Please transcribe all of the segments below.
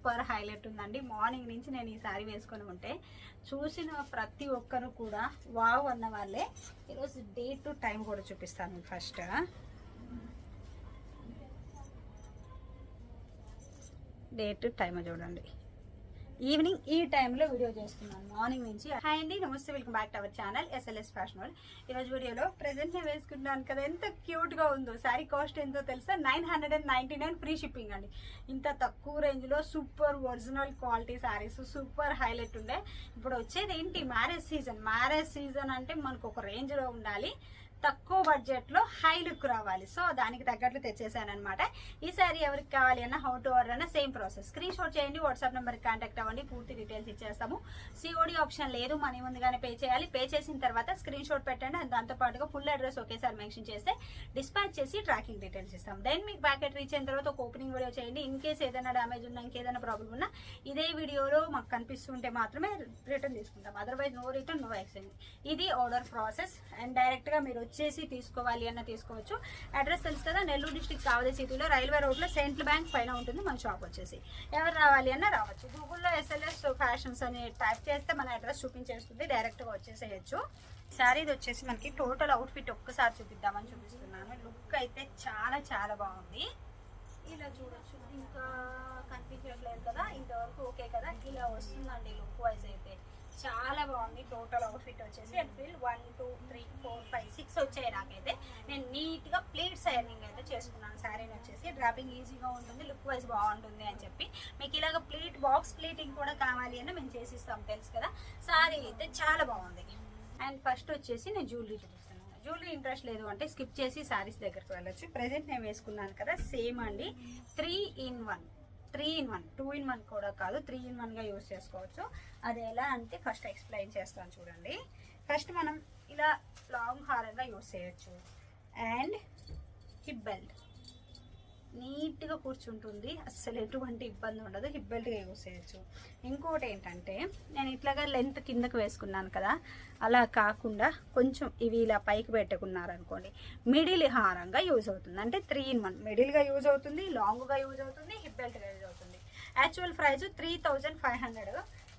Super highlight ఉందండి. Morning నుంచి నేను ఈ సారీ వేసుకొని ఉంటే చూసిన ప్రతి ఒక్కరు కూడా వావ్ అన్న వాళ్ళే. ఈరోజు డేట్ టు టైం కూడా చూపిస్తాను ఫస్ట్. డేట్ టైం చూడండి. ఈవినింగ్ ఈ టైంలో వీడియో చేస్తున్నాను. మార్నింగ్ నుంచి. హాయ్ అండి నమస్తే welcome back to our channel SLS fashion world ఈరోజు వీడియోలో ప్రజెంట్ నేను వేసుకుంటాను కదా ఎంత క్యూట్గా ఉందో. శారీ కాస్ట్ ఎంతో తెలుసా? Nine hundred and ninety nine free shipping అండి. ఇంత తక్కువ రేంజ్లో super original quality saris super highlight ఉండే. ఇప్పుడు వచ్చేది ఏంటి? మ్యారేజ్ సీజన్ మ్యారేజ్ సీజన్ అంటే మనకు ఒక రేంజ్లో ఉండాలి. తక్కువ బడ్జెట్లో హై లుక్ రావాలి. సో దానికి తగ్గట్లు తెచ్చేసాను అనమాట ఈ సారీ ఎవరికి కావాలి అన్న హౌ టు ఆర్డర్ అన్న సేమ్ ప్రాసెస్ స్క్రీన్ షాట్ చేయండి వాట్సాప్ నెంబర్కి కాంటాక్ట్ అవ్వండి పూర్తి డీటెయిల్స్ ఇచ్చేస్తాము. సిఓడి ఆప్షన్ లేదు మనీ ముందుగానే పే చేయాలి. పే చేసిన తర్వాత స్క్రీన్ షాట్ పెట్టండి దాంతోపాటుగా దాంతో పాటుగా ఫుల్ అడ్రస్ ఒకేసారి మెన్షన్ చేస్తే డిస్పాచ్ చేసి ట్రాకింగ్ డీటెయిల్స్ ఇస్తాం దెన్ మీకు ప్యాకెట్ రీచ్ అయిన తర్వాత ఒక ఓపెనింగ్ వీడియో చేయండి. ఇన్ కేస్ ఏదైనా డ్యామేజ్ ఉన్నా ఇంకేదైనా ప్రాబ్లం ఉన్నా ఇదే వీడియోలో మాకు కనిపిస్తుంటే మాత్రమే రిటర్న్ తీసుకుంటాం otherwise no return no exchange ఇది ఆర్డర్ ప్రాసెస్ అండ్ డైరెక్ట్గా మీరు వచ్చేసి తీసుకోవాలి అన్న తీసుకోవచ్చు. అడ్రస్ తెలుసు కదా నెల్లూరు డిస్టిక్ కావలి సిటీలో రైల్వే రోడ్లో సెంట్రల్ బ్యాంక్ పైన ఉంటుంది మన షాప్ వచ్చేసి. ఎవరు రావాలి అన్న రావచ్చు. గూగుల్లో ఎస్ఎల్ఎస్ ఫ్యాషన్స్ అని టైప్ చేస్తే మన అడ్రస్ చూపించేస్తుంది డైరెక్ట్గా వచ్చేసేయచ్చు. శారీది వచ్చేసి మనకి టోటల్ అవుట్ఫిట్ ఒక్కసారి చూపిద్దామని చూపిస్తున్నాను. లుక్ అయితే చాలా చాలా బాగుంది. ఇలా చూడొచ్చు. ఇంకా కనిపించట్లేదు కదా ఇంతవరకు ఓకే కదా. ఇలా వస్తుందండి లుక్ వైజ్ అయితే. చాలా బాగుంది. టోటల్ అవుట్ఫిట్ వచ్చేసి outfit one two three four five six వచ్చాయి నాకైతే. నేను నీట్గా ప్లేట్స్ ఐరనింగ్ అయితే చేసుకున్నాను. శారీని వచ్చేసి డ్రాపింగ్ ఈజీగా ఉంటుంది లుక్ వైజ్ బాగుంటుంది అని చెప్పి. మీకు ఇలాగ ప్లేట్ బాక్స్ ప్లేటింగ్ కూడా కావాలి అని మేము చేసిస్తాం తెలుసు కదా? శారీ అయితే చాలా బాగుంది. అండ్ ఫస్ట్ వచ్చేసి నేను జ్యువెలరీ చూపిస్తున్నాను జ్యువెలరీ ఇంట్రెస్ట్ లేదు అంటే స్కిప్ చేసి శారీస్ దగ్గరికి వెళ్ళొచ్చు. ప్రజెంట్ నేను వేసుకున్నాను కదా సేమ్ అండి. Three in one three in one two in one కూడా కాదు త్రీ ఇన్ వన్గా యూస్ చేసుకోవచ్చు. అది ఎలా అంటే ఫస్ట్ ఎక్స్ప్లెయిన్ చేస్తాను చూడండి. ఫస్ట్ మనం ఇలా లాంగ్ హారంగా యూస్ చేయొచ్చు. And hip belt. నీట్గా కూర్చుంటుంది. అస్సలు ఎటువంటి ఇబ్బంది ఉండదు. హిప్ బెల్ట్గా యూస్ చేయొచ్చు. ఇంకోటి ఏంటంటే నేను ఇట్లాగా లెంత్ కిందకు వేసుకున్నాను కదా అలా కాకుండా కొంచెం ఇవి ఇలా పైకి పెట్టుకున్నారనుకోండి మిడిల్ హారంగా యూజ్ అవుతుంది. అంటే త్రీ ఇన్ వన్ మిడిల్గా యూజ్ అవుతుంది లాంగ్గా యూజ్ అవుతుంది బెల్ట్ బెల్ట్గా అవుతుంది. Actual price three thousand five hundred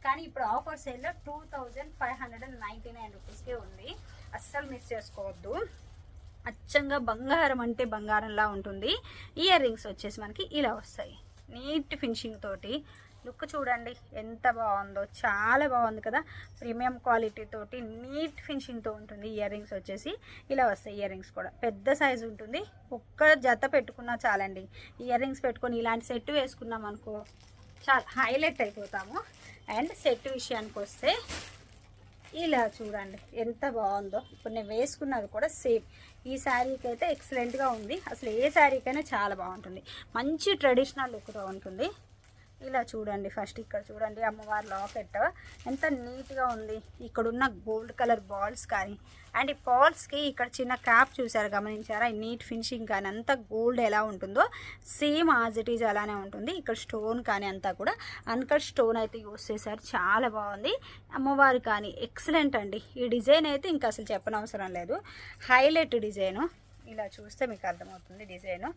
కానీ ఇప్పుడు ఆఫర్ సేల్లో two thousand five hundred and ninety nine రూపీస్కే ఉంది. అస్సలు మిస్ చేసుకోవద్దు. అచ్చంగా బంగారం అంటే బంగారంలా ఉంటుంది. ఇయర్ రింగ్స్ వచ్చేసి మనకి ఇలా వస్తాయి. నీట్ ఫినిషింగ్ తోటి లుక్ చూడండి ఎంత బాగుందో. చాలా బాగుంది కదా. ప్రీమియం క్వాలిటీ తోటి నీట్ ఫినిషింగ్తో ఉంటుంది. ఇయర్ రింగ్స్ వచ్చేసి ఇలా వస్తాయి ఇయర్ రింగ్స్ కూడా. పెద్ద సైజు ఉంటుంది. ఒక్క జత పెట్టుకున్నా చాలండి. ఇయర్ రింగ్స్ పెట్టుకొని ఇలాంటి సెట్ వేసుకున్నాం అనుకో చాలా హైలైట్ అయిపోతాము. అండ్ సెట్ విషయానికి వస్తే ఇలా చూడండి ఎంత బాగుందో. ఇప్పుడు నేను వేసుకున్నది కూడా సేమ్. ఈ శారీకి అయితే ఎక్సలెంట్గా ఉంది. అసలు ఏ శారీకైనా చాలా బాగుంటుంది. మంచి ట్రెడిషనల్ లుక్తో ఉంటుంది. ఇలా చూడండి ఫస్ట్ ఇక్కడ చూడండి అమ్మవారి లాకెట్. ఎంత నీట్గా ఉంది. ఇక్కడ ఉన్న గోల్డ్ కలర్ బాల్స్ కానీ అండ్ ఈ బాల్స్కి ఇక్కడ చిన్న క్యాప్ చూసారు గమనించారా? ఈ నీట్ ఫినిషింగ్ కానీ అంతా గోల్డ్ ఎలా ఉంటుందో సేమ్ యాజ్ ఇట్ ఈజ్ అలానే ఉంటుంది. ఇక్కడ స్టోన్ కానీ అంతా కూడా అన్కట్ స్టోన్ అయితే యూస్ చేశారు. చాలా బాగుంది. అమ్మవారు కానీ ఎక్సలెంట్ అండి. ఈ డిజైన్ అయితే ఇంకా అసలు చెప్పనవసరం లేదు. Highlight design. ఇలా చూస్తే మీకు అర్థమవుతుంది డిజైన్.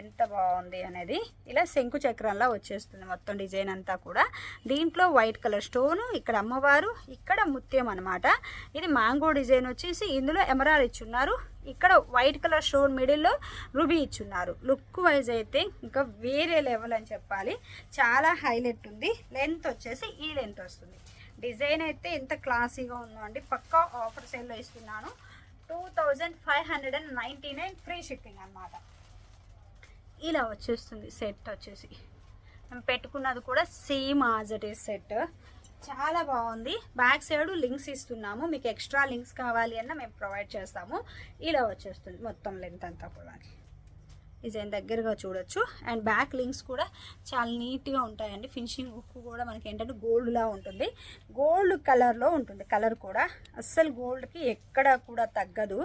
ఎంత బాగుంది అనేది. ఇలా శంకు చక్రంలా వచ్చేస్తుంది మొత్తం డిజైన్ అంతా కూడా. దీంట్లో వైట్ కలర్ స్టోను ఇక్కడ అమ్మవారు ఇక్కడ ముత్యం అనమాట ఇది మ్యాంగో డిజైన్ వచ్చేసి ఇందులో ఎమరాల్ ఇచ్చున్నారు. ఇక్కడ వైట్ కలర్ స్టోన్ మిడిల్లో రుబీ ఇచ్చున్నారు. లుక్ వైజ్ అయితే ఇంకా వేరే లెవెల్ అని చెప్పాలి. చాలా హైలైట్ ఉంది. లెంత్ వచ్చేసి ఈ లెంత్ వస్తుంది. డిజైన్ అయితే ఎంత క్లాసీగా ఉందో అండి పక్కా ఆఫర్ సేల్లో ఇస్తున్నాను. Two thousand five hundred and ninety nine free shipping అనమాట ఇలా వచ్చేస్తుంది సెట్ వచ్చేసి. మేము పెట్టుకున్నది కూడా same as it is set చాలా బాగుంది. బ్యాక్ సైడ్ లింక్స్ ఇస్తున్నాము. మీకు ఎక్స్ట్రా లింక్స్ కావాలి అన్న మేము ప్రొవైడ్ చేస్తాము. ఇలా వచ్చేస్తుంది మొత్తం లెంత్ అంతా కూడా. డిజైన్ దగ్గరగా చూడొచ్చు. అండ్ బ్యాక్ లింక్స్ కూడా చాలా నీట్గా ఉంటాయండి. ఫినిషింగ్ ఉక్కు కూడా మనకి ఏంటంటే గోల్డ్లా ఉంటుంది. గోల్డ్ కలర్లో ఉంటుంది. కలర్ కూడా అస్సలు గోల్డ్కి ఎక్కడ కూడా తగ్గదు.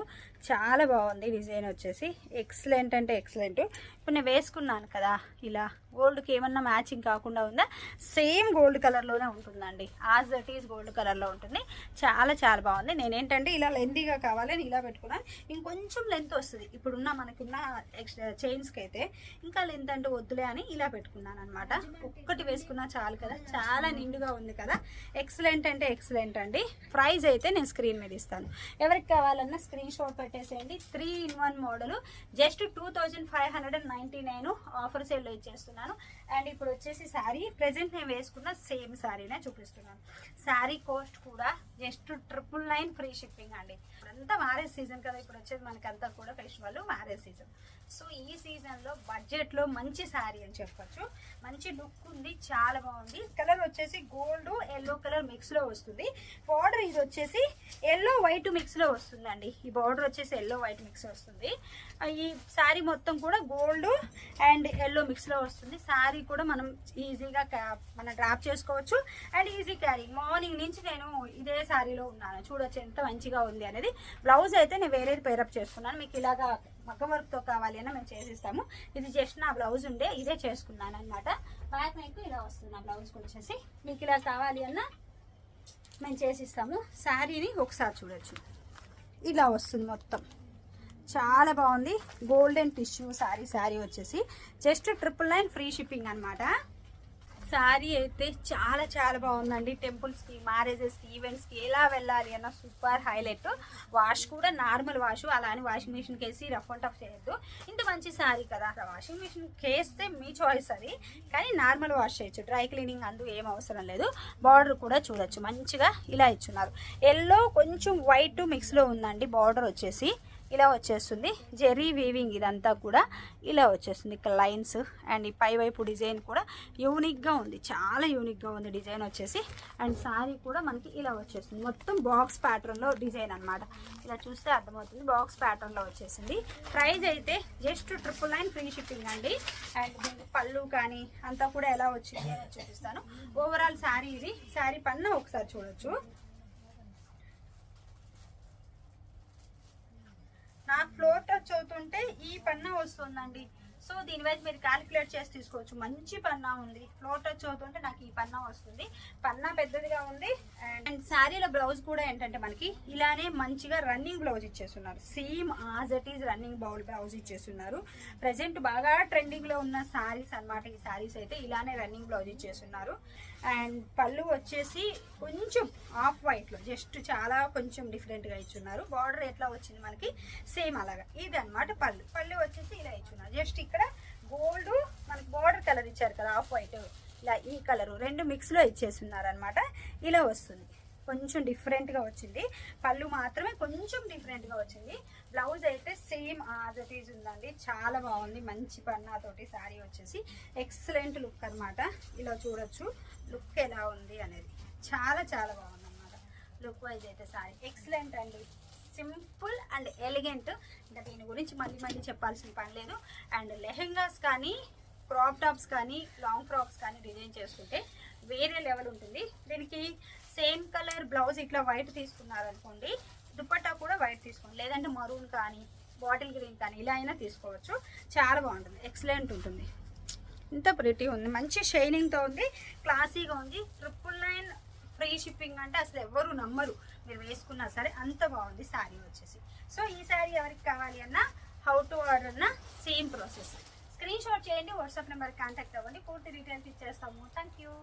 చాలా బాగుంది డిజైన్ వచ్చేసి. ఎక్సలెంట్ అంటే ఎక్సలెంట్ ఇప్పుడు నేను వేసుకున్నాను కదా ఇలా గోల్డ్కి ఏమన్నా మ్యాచింగ్ కాకుండా ఉందా? సేమ్ గోల్డ్ కలర్లోనే ఉంటుందండి. యాజ్ దట్ ఈస్ గోల్డ్ కలర్లో ఉంటుంది. చాలా చాలా బాగుంది. నేనేంటంటే ఇలా లెంతీగా కావాలి అని ఇలా పెట్టుకున్నాను. ఇంకొంచెం లెంత్ వస్తుంది. ఇప్పుడున్న మనకున్న ఎక్స్ట్రా చైన్స్కి అయితే ఇంకా లెంత్ అంటే వద్దులే అని ఇలా పెట్టుకున్నాను అనమాట ఒక్కటి వేసుకున్నా చాలు కదా. చాలా నిండుగా ఉంది కదా. ఎక్సలెంట్ అంటే ఎక్సలెంట్ అండి. ప్రైజ్ అయితే నేను స్క్రీన్ మీద ఇస్తాను. ఎవరికి కావాలన్నా స్క్రీన్ షాట్ పెట్టేసేయండి. Three in one model. Just two thousand five hundred and ninety nine offer సేల్లో ఇచ్చేస్తున్నాను. అండ్ ఇప్పుడు వచ్చేసి శారీ ప్రజెంట్ నేను వేసుకున్న సేమ్ శారీనే చూపిస్తున్నాను. శారీ కాస్ట్ కూడా just triple nine free shipping అండి. ఇప్పుడంతా మ్యారేజ్ సీజన్ కదా ఇప్పుడు వచ్చేది మనకంతా కూడా ఫెస్టివల్ మ్యారేజ్ సీజన్. సో ఈ సీజన్లో బడ్జెట్లో మంచి శారీ అని చెప్పొచ్చు. మంచి లుక్ ఉంది చాలా బాగుంది. కలర్ వచ్చేసి గోల్డ్ ఎల్లో కలర్ మిక్స్లో వస్తుంది. బార్డర్ ఇది వచ్చేసి ఎల్లో వైట్ మిక్స్లో వస్తుందండి. ఈ బార్డర్ వచ్చేసి ఎల్లో వైట్ మిక్స్ వస్తుంది. ఈ శారీ మొత్తం కూడా గోల్డ్ అండ్ ఎల్లో మిక్స్లో వస్తుంది. శారీ కూడా మనం ఈజీగా క్యా- మనం డ్రాప్ చేసుకోవచ్చు. అండ్ ఈజీ క్యారీ మార్నింగ్ నుంచి నేను ఇదే శారీలో ఉన్నాను. చూడొచ్చు ఎంత మంచిగా ఉంది అనేది. బ్లౌజ్ అయితే నేను వేరేది పేరప్ చేసుకున్నాను. మీకు ఇలాగా మగ్గ వర్క్తో కావాలి అని మేము చేసిస్తాము. ఇది జస్ట్ నా బ్లౌజ్ ఉండే ఇదే చేసుకున్నాను అనమాట బ్యాక్ నెక్ ఇలా వస్తుంది నా బ్లౌజ్ వచ్చేసి. మీకు ఇలా కావాలి అన్న మేము చేసిస్తాము. శారీని ఒకసారి చూడొచ్చు. ఇలా వస్తుంది మొత్తం. చాలా బాగుంది. గోల్డెన్ టిష్యూ శారీ శారీ వచ్చేసి just triple nine free shipping అనమాట శారీ అయితే చాలా చాలా బాగుందండి. టెంపుల్స్కి మ్యారేజెస్కి ఈవెంట్స్కి ఎలా వెళ్ళాలి అన్న సూపర్ హైలైట్ వాష్ కూడా నార్మల్ వాష్ అలా అని వాషింగ్ మిషన్కి వేసి రఫ్ అండ్ టఫ్ చేయొద్దు. ఇంత మంచి శారీ కదా. వాషింగ్ మిషన్కి వేస్తే మీ చాయిస్ అది. కానీ నార్మల్ వాష్ చేయొచ్చు. డ్రై క్లీనింగ్ అందు ఏం అవసరం లేదు. బార్డర్ కూడా చూడొచ్చు. మంచిగా ఇలా ఇచ్చున్నారు. ఎల్లో కొంచెం వైట్ మిక్స్లో ఉందండి. బార్డర్ వచ్చేసి ఇలా వచ్చేస్తుంది. జెరీ వీవింగ్ ఇదంతా కూడా ఇలా వచ్చేస్తుంది. ఇక్కడ లైన్స్ అండ్ ఈ పై వైపు డిజైన్ కూడా యూనిక్గా ఉంది. చాలా యూనిక్గా ఉంది డిజైన్ వచ్చేసి. అండ్ శారీ కూడా మనకి ఇలా వచ్చేస్తుంది. మొత్తం బాక్స్ ప్యాటర్న్లో డిజైన్ అన్నమాట. ఇలా చూస్తే అర్థమవుతుంది. బాక్స్ ప్యాటర్న్లో వచ్చేసింది. ప్రైజ్ అయితే just triple nine free shipping అండి. అండ్ దీనికి పళ్ళు కానీ అంతా కూడా ఎలా వచ్చింది అని చూపిస్తాను. ఓవరాల్ శారీ ఇది. శారీ పన్న ఒకసారి చూడొచ్చు. ఖర్చు అవుతుంటే ఈ పన్నా వస్తుందండి. సో దీని వైపు మీరు క్యాలిక్యులేట్ చేసి తీసుకోవచ్చు. మంచి పన్నా ఉంది. ఫ్లోర్ టచ్ అవుతుంటే నాకు ఈ పన్నా వస్తుంది. పన్నా పెద్దదిగా ఉంది. అండ్ శారీల బ్లౌజ్ కూడా ఏంటంటే మనకి ఇలానే మంచిగా రన్నింగ్ బ్లౌజ్ ఇచ్చేస్తున్నారు. Same as it is running bowl blouse ఇచ్చేస్తున్నారు. ప్రజెంట్ బాగా ట్రెండింగ్లో ఉన్న శారీస్ అన్నమాట. ఈ శారీస్ అయితే ఇలానే రన్నింగ్ బ్లౌజ్ ఇచ్చేస్తున్నారు. అండ్ పళ్ళు వచ్చేసి కొంచెం ఆఫ్ వైట్లో జస్ట్ చాలా కొంచెం డిఫరెంట్గా ఇచ్చున్నారు. బార్డర్ ఎట్లా వచ్చింది మనకి? సేమ్ అలాగా. ఇది అన్నమాట పళ్ళు. పళ్ళు వచ్చేసి ఇలా ఇచ్చున్నారు. జస్ట్ ఇక్కడ గోల్డ్ మనకి బార్డర్ కలర్ ఇచ్చారు కదా ఆఫ్ వైట్. ఇలా ఈ కలరు. రెండు మిక్స్లో ఇచ్చేస్తున్నారు అనమాట ఇలా వస్తుంది. కొంచెం డిఫరెంట్గా వచ్చింది. పళ్ళు మాత్రమే కొంచెం డిఫరెంట్గా వచ్చింది. బ్లౌజ్ అయితే సేమ్ ఆజటీజ్ ఉందండి. చాలా బాగుంది. మంచి పన్నాతోటి శారీ వచ్చేసి ఎక్సలెంట్ లుక్ అన్నమాట. ఇలా చూడొచ్చు. లుక్ ఎలా ఉంది అనేది. చాలా చాలా బాగుంది అనమాట లుక్ వైజ్ అయితే శారీ ఎక్సలెంట్ అండి. Simple and elegant. ఇంకా దీని గురించి మళ్ళీ మళ్ళీ చెప్పాల్సిన పని లేదు. అండ్ లెహెంగాస్ కానీ క్రాప్ టాప్స్ కానీ లాంగ్ ఫ్రాక్స్ కానీ డిజైన్ చేసుకుంటే వేరే లెవెల్ ఉంటుంది. దీనికి సేమ్ కలర్ బ్లౌజ్ ఇట్లా వైట్ తీసుకున్నారనుకోండి దుపట్టా కూడా వైట్ తీసుకోండి. లేదంటే మరూన్ కానీ బాటిల్ గ్రీన్ కానీ ఇలా అయినా తీసుకోవచ్చు. చాలా బాగుంటుంది. ఎక్సలెంట్ ఉంటుంది. ఇంత ప్రిటీ ఉంది. మంచి షైనింగ్తో ఉంది. క్లాసీగా ఉంది. ట్రిపుల్ నైన్ ఫ్రీ షిప్పింగ్ అంటే అసలు ఎవరు నమ్మరు. మీరు వేసుకున్నా సరే అంత బాగుంది శారీ వచ్చేసి. సో ఈ శారీ ఎవరికి కావాలి అన్నా హౌ టు ఆర్డర్ అన్న సేమ్ ప్రాసెస్ స్క్రీన్ షాట్ చేయండి వాట్సాప్ నెంబర్ కాంటాక్ట్ అవ్వండి. పూర్తి డీటెయిల్స్ ఇచ్చేస్తాము. Thank you